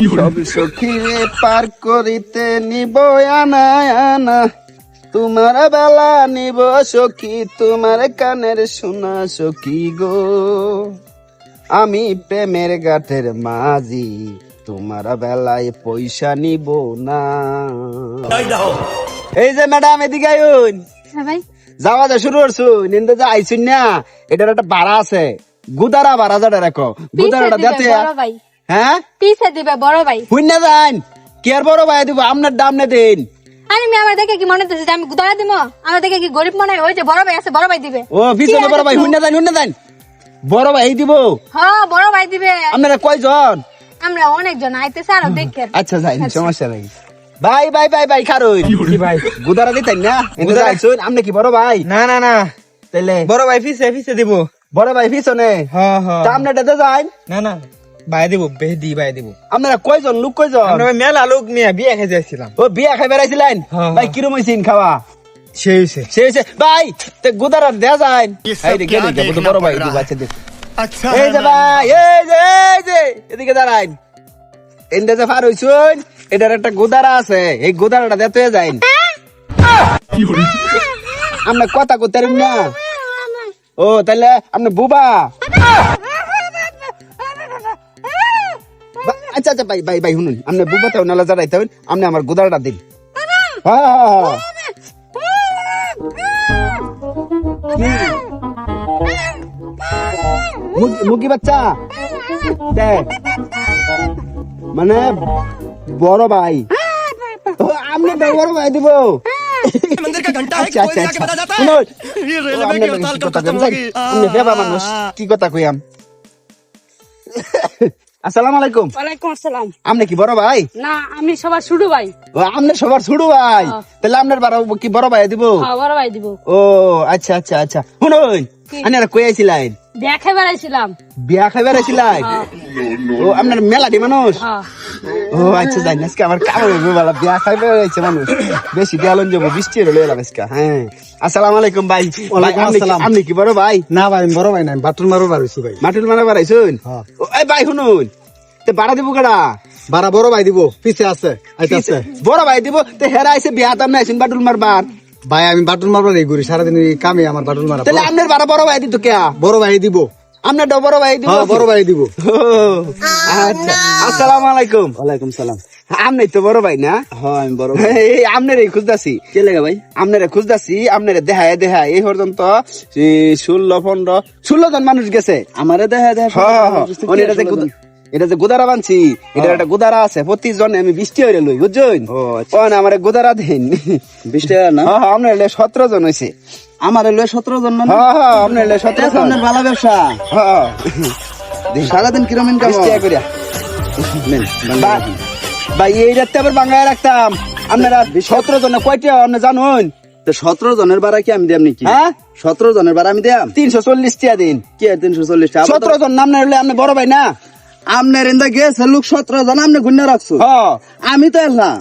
সব সখীরে পার করিতে নিব আনা আনা। তোমার বেলা নিব সখী তোমার কানের শোনা সখী গো। আমি প্রেমের গাঠের মাঝি তোমার বেলায় পয়সা নিব না। এই যে ম্যাডাম এদিকে আইন। হ্যাঁ ভাই। যাওয়া যা শুরু করছ নিন্দে যা আইছুন না। এটার একটা ভাড়া আছে। গুদারা ভাড়া যাটা রাখো গুদারাটা দিতে দিবে বড় ভাই। হ্যাঁ? পিছে দিবে বড় ভাই। হুইনা যান কে আর বড় ভাই দিব? আপনার দাম নে দিন। আরে আমি আমার দেখে কি মনে হচ্ছে যে আমি গুদারা দিব? আমার দেখে কি গরিব মনে হয়? ওই যে বড় ভাই আছে বড় ভাই দিবে। ও ঠিক বড় ভাই তো। বড় ভাই দিব। হ্যাঁ বড় ভাই দিবে। আপনারা কয়জন? আমরা অনেকজন আইতেছে আরও দেখেন। আচ্ছা যাই সমস্যা নাই। ভাই ভাই ভাই ভাই খারুন। কি ভাই গুদারা দিতেন না? এনে যাইছুন আপনি কি বড় ভাই? না না না। তাইলে বড় ভাই ফিসে ফিসে দিব। বড় ভাই পিছনে হ্যাঁ হ্যাঁ তা আপনার দাদা যান। না না। বাই দিব বেহদি বাই দিব। কয়জন লোক কয়জন? আমরা মেলা লোক নিয়ে বিয়া খাই যাইছিলাম ও বিয়া খাই ভাই খাওয়া ভাই তে এই বড় ভাই দেখ। আচ্ছা এই ভাই এই যে এই যে এদিকে এন্ডে ফার হইছুন এটার একটা গোদারা আছে। এই গোদারাটা দেতে যাইন। আমরা কথা কইতারিম না। ও তাহলে আপনি বুবা। আচ্ছা আচ্ছা ভাই ভাই ভাই শুনুন আপনি বুবাতে নালা জানাইতে হবেন আপনি আমার গুদারাটা দিন হ্যাঁ হ্যাঁ হ্যাঁ মুরগি- মুরগি বাচ্চা দেখ মানে বড় ভাই ও, আপনি তো বড় ভাই দিব मंदिर का घंटा है আচ্ছা कोई আচ্ছা जाके আচ্ছা बता जाता শুনুন, है ये ও, रेलवे আপনি की তো हड़ताल কি कब কথা खत्म কইন, होगी আপনি বেবা মানুষ কি কথা কইয়াম আসসালামু আলাইকুম। ওয়ালাইকুম আসসালাম। আপনি কি বড় ভাই? না আমি সবার ভাই। ও আপনি সবার ছোট ভাই। তাহলে আপনার বড় কি বড় ভাই দিব? হ্যাঁ বড় ভাই দিব। ও আচ্ছা আচ্ছা আচ্ছা। শুনুন। কি? আপনারা কই বেড়াইছিলাম বিয়া খাই বেড়াইছিলেন ও আপনার মেলাটি মানুষ? হ্যাঁ। ও আচ্ছা জানি আজকে আমার কাম হইবে বালা বিয়া খাই বেড়াইছে মানুষ। বেশি দেয়ালন যাব বৃষ্টি হলো এলাম আজকে হ্যাঁ। আসসালামু আলাইকুম ভাই। ওয়ালাইকুম আপনি কি- আসসালাম। আপনি কি বড় ভাই? না ভাই বড় ভাই না বাটুল মারো বাড়িছি ভাই। মাটুল মানে বাড়াইছুন হ্যাঁ। এই ভাই শুনুন। তে বাড়া দিব কেডা? বারা বড় ভাই দিব পিছে আছে আইতাছে। বড় ভাই দিব তে হেরা আইছে বিয়া তার নাইছেন বাটুল মারবার। ভাই আমি বাটুল মারবার এই ঘুরি। সারাদিন এই কামে আমার বাটুল মারা। তাহলে আপনার বাড়া বড় ভাই দিত কে? বড় ভাই দিব। আপনার ডো বড় ভাই দিব। হ্যাঁ বড় ভাই দিব। আচ্ছা। আসসালামু আলাইকুম। ওয়ালাইকুম সালাম। আপনি তো বড় ভাই না? হ্যাঁ আমি বড় ভাই। এই আপনারে খুঁজতাছি। কে লেগে ভাই? আপনারে খুঁজতাছি আপনারে দেখায় দেখায়। এই পর্যন্ত ষোলো পনেরো ষোলো জন মানুষ গেছে। আমারে দেখা দেখা হ্যাঁ, হ্যাঁ, হ্যাঁ। এটা যে গুদ- গুদারা বানছি এটা একটা গুদারা আছে প্রতিজনে আমি বৃষ্টি হয়ে লই বুঝছেন? আচ্ছা। আমার গুদারা দিন? বিশ টাকা না? হ্যাঁ হ্যাঁ আপনার সতেরো জন হয়েছে আমার এলো সতেরো জন মানে? হ্যাঁ হ্যাঁ আপনার সতেরো জন। আপনার ভালো ব্যবসা। হ্যাঁ। সারাদিন কিরম ইনকাম করিয়া ভাই এই রাখতে আবার বাঙ্গায় রাখতাম। আপনারা সতেরো জন কয়টা আপনি জানুন? তো সতেরো জনের ভাড়া কি আমি দিয়াম নাকি? হ্যাঁ? সতেরো জনের ভাড়া আমি দিয়াম তিনশো চল্লিশ টিয়া দিন। কি তিনশো চল্লিশ টাকা সতেরো জন নাম না হলে আপনি বড় ভাই না? আপনার এন্দা গেছে লোক সতেরো জন আপনি গুন্না রাখছো। হ্যাঁ। আমি তো এলাম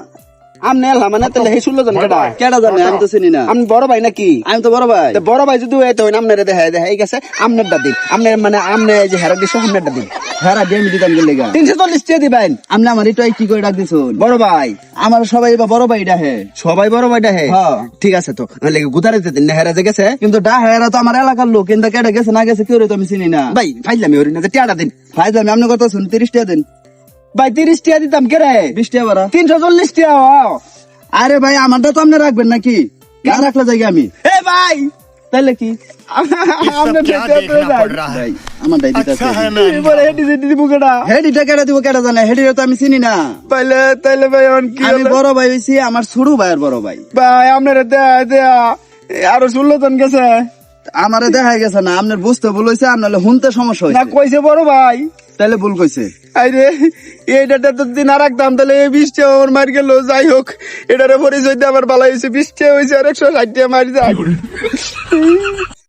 আপনি এলাম মানে তাহলে এই ষোলো জন কেটা কেটা জানে আমি তো চিনি না। আপনি বড় ভাই নাকি? আমি তো বড় ভাই। তা বড় ভাই যদি হইতে হয় আপনার দেখা দেখা এই গেছে। আপনারটা দিন। আপনার মানে আপনি যে হেরা দিছো আপনারটা দিন। হ্যাঁ দিয়ে আমি দিতাম গেলে গা। তিনশো চল্লিশ টিয়া দিবেন। আপনি আমার এটাই কি করে ডাক দিছুন? বড় ভাই। আমার সবাই এবার বড় ভাই ডাহে। সবাই বড় ভাইটা হে। হ্যাঁ। ঠিক আছে তো। নাহলে গুদারে দিন না হেরা যে গেছে। কিন্তু ডাহেরা তো আমার এলাকার লোক কিন্তু কেটে গেছে না গেছে কেউ তো আমি চিনি না। ভাই ফাইলামি ওরি না যে টিয়াটা দিন। ভাই আমি আপনি কত শুন তিরিশ টাকা দিন। ভাই তিরিশ টিয়া দিতাম কে রে? বিশ টিয়া বারা তিনশো চল্লিশ টিয়া আরে ভাই আমারটা তো আপনি রাখবেন নাকি? কার রাখলে যাই আমি। এ ভাই! তাহলে কি? আমার ছুড়ু ভাইয়ের বড় ভাই। ভাই আপনার আরও শুনলো তন গেছে। আমারে দেখা গেছে না আপনার বুঝতে ভুল হয়েছে আর নাহলে শুনতে সমস্যা না হয়েছে কইছে বড় ভাই। তাহলে ভুল কইছে। আরে এইটাটা তো দিন আর রাখতাম তাহলে এই বৃষ্টি আমার মার গেল যাই হোক। এটারে পরিচয় দিয়ে আমার ভালো হয়েছে বৃষ্টি হয়েছে আর একশো ষাট মারি যায়।